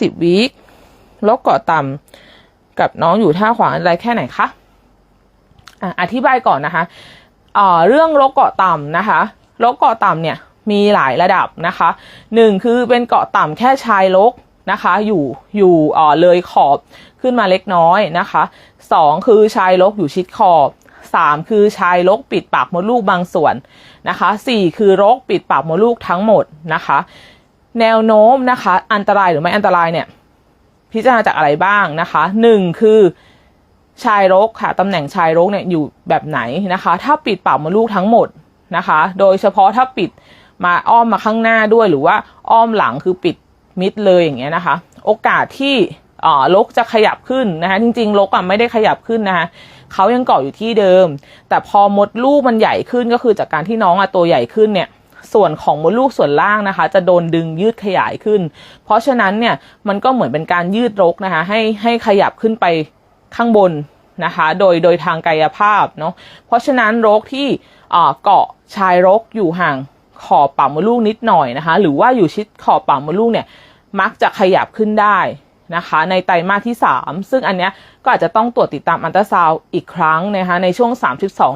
สิบวีคโรคเกาะต่ำกับน้องอยู่ท่าขวางอะไรแค่ไหนคะอะอธิบายก่อนนะคะเอ่อเรื่องโรคเกาะต่ำนะคะโรคเกาะต่ำเนี่ยมีหลายระดับนะคะหนึ่งคือเป็นเกาะต่ำแค่ชายโรคนะคะอยู่อยู่เอ่อเลยขอบขึ้นมาเล็กน้อยนะคะสองคือชายโรคอยู่ชิดขอบสามคือชายโรคปิดปากมดลูกบางส่วนนะคะสี่คือรคปิดปากมดลูกทั้งหมดนะคะ แนวโน้มนะคะ อันตรายหรือไม่อันตรายเนี่ย พิจารณาจากอะไรบ้างนะคะหนึ่งคือชายรกค่ะตำแหน่งชายรกเนี่ยอยู่แบบไหนนะคะ ถ้าปิดปากมดลูกทั้งหมดนะคะ โดยเฉพาะถ้าปิดมาอ้อมมาข้างหน้าด้วยหรือว่าอ้อมหลังคือปิดมิดเลยอย่างเงี้ยนะคะ โอกาสที่ลกจะขยับขึ้นนะคะจริงๆลกอะไม่ได้ขยับขึ้นนะคะเขายังเกาะอยู่ที่เดิม แต่พอมดลูกมันใหญ่ขึ้นก็คือจากการที่น้องอะตัวใหญ่ขึ้นเนี่ย ส่วนของมดลูกส่วนล่างนะคะ จะโดนดึงยืดขยายขึ้น เพราะฉะนั้นเนี่ยมันก็เหมือนเป็นการยืดรกนะคะให้ให้ขยับขึ้นไปข้างบนนะคะ โดยโดยทางกายภาพเนาะเพราะฉะนั้นรกที่เกาะชายรกอยู่ห่างขอบปากมดลูกนิดหน่อยนะคะ หรือว่าอยู่ชิดขอบปากมดลูกเนี่ยมักจะขยับขึ้นได้นะคะ ในไตรมาสที่ 3 ซึ่งอันเนี้ยก็อาจจะต้องตรวจติดตามอันตราซาวด์อีกครั้งนะคะในช่วง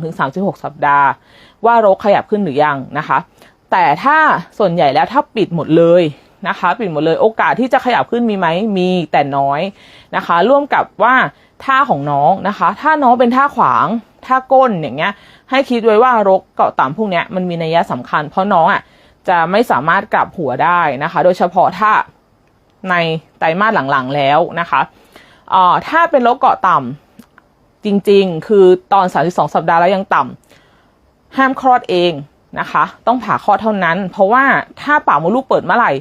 32-36 สัปดาห์ ว่ารกขยับขึ้นหรือยังนะคะ แต่ถ้าส่วนใหญ่แล้วถ้าปิดหมดเลยนะคะปิดหมดเลยโอกาสที่จะขยับขึ้นมีไหมมีแต่น้อยนะคะ ร่วมกับว่าท่าของน้องนะคะ ถ้าน้องเป็นท่าขวางท่าก้นอย่างเงี้ย ให้คิดไว้ว่ารกเกาะต่ำพวกเนี้ยมันมีนัยสำคัญ เพราะน้องอะจะไม่สามารถกลับหัวได้นะคะ โดยเฉพาะถ้าในไตรมาสหลังๆแล้วนะคะเอ่อถ้าเป็นรกเกาะต่ำจริง ๆ คือตอน 32 สัปดาห์แล้วยังต่ำห้ามคลอดเอง นะคะ ต้องผ่าคลอดเท่านั้น เพราะว่าถ้าปากมดลูกเปิดเมื่อไหร่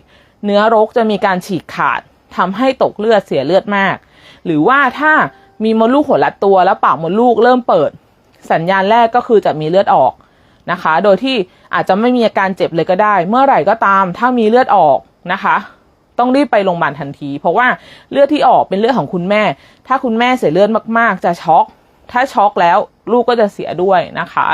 เนื้อรกจะมีการฉีกขาดทำให้ตกเลือดเสียเลือดมาก หรือว่าถ้ามีมดลูกหัวรัดตัว แล้วปากมดลูกเริ่มเปิด สัญญาณแรกก็คือจะมีเลือดออกนะคะ โดยที่อาจจะไม่มีอาการเจ็บเลยก็ได้ เมื่อไหร่ก็ตาม ถ้ามีเลือดออกนะคะ ต้องรีบไปโรงพยาบาลทันที เพราะว่าเลือดที่ออกเป็นเลือดของคุณแม่ ถ้าคุณแม่เสียเลือดมากๆ จะช็อก ถ้าช็อกแล้วลูกก็จะเสียด้วยนะคะ